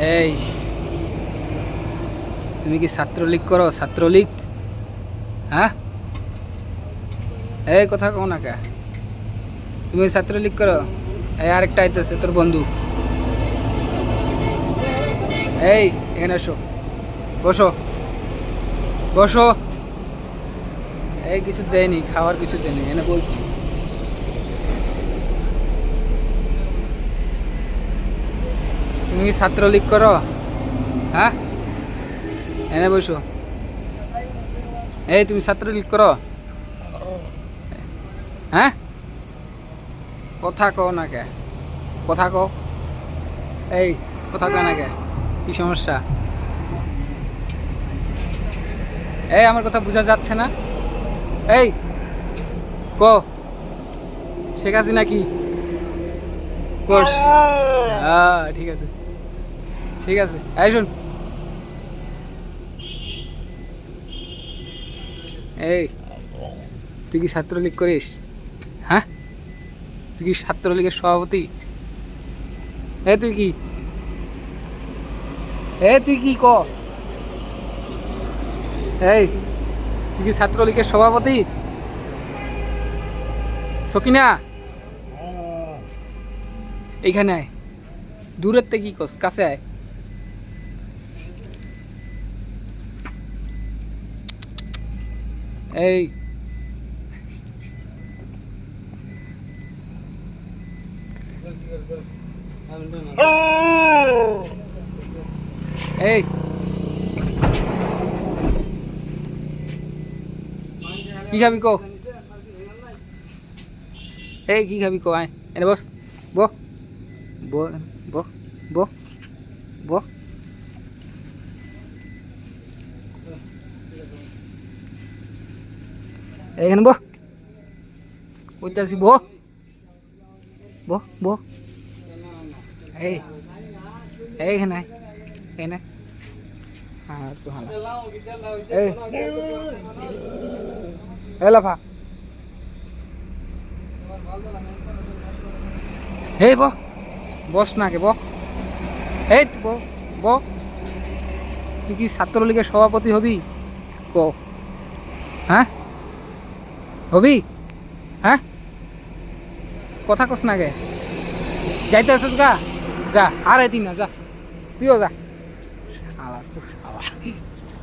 এই, তুমি কি ছাত্রলীগ করো? ছাত্রলীগ? হ্যাঁ? এই কথা কও না কে? তুমি কি ছাত্রলীগ করো? এই আরেকটা আইতেছে, তোর বন্ধু। এই, এখানে এসো বসো। বসো। এই কিছু দেয়নি, খাওয়ার কিছু দেয়নি, এনে বসো। কি ছাত্রলীগ করো? হ্যাঁ এনে বসো। এই তুমি ছাত্রলীগ করো? হ্যাঁ কথা কও না কে? কথা কও। এই কথা কও না কে? কি সমস্যা? এই আমার কথা বোঝা যাচ্ছে না? এই ক শেখ হাসিনা কি? কোর্স হ্যাঁ ঠিক আছে। ঠিক আছে, এই এই, তুই কি ছাত্রলীগ করিস? হ্যাঁ? তুই কি ছাত্রলীগের সভাপতি? এ, তুই কি? এ, তুই কি ক? এই, তুই কি ছাত্রলীগের সভাপতি? সকিনা, এইখানে আয়। দূরের থেকে কি কস কাছে আয়। এই এই কি খাবি কো এই কি খাবি কো আয় এনে বস ব ব ব ব ব এইখানে ব। ওইতাছি ব। ব ব। এই এইখানে এইখানে হ্যাঁ একটু হালা এই। এই লাফা। এই ব, বস না কে ব। এই ব ব। তুই কি ছাত্রলীগের সভাপতি হবি? ক হ্যাঁ? হবি? হ্যাঁ? কথা কস না গে যাইতে আসছ গা? যা, আর এদিন না, যা। তুইও যা। আবার শালা।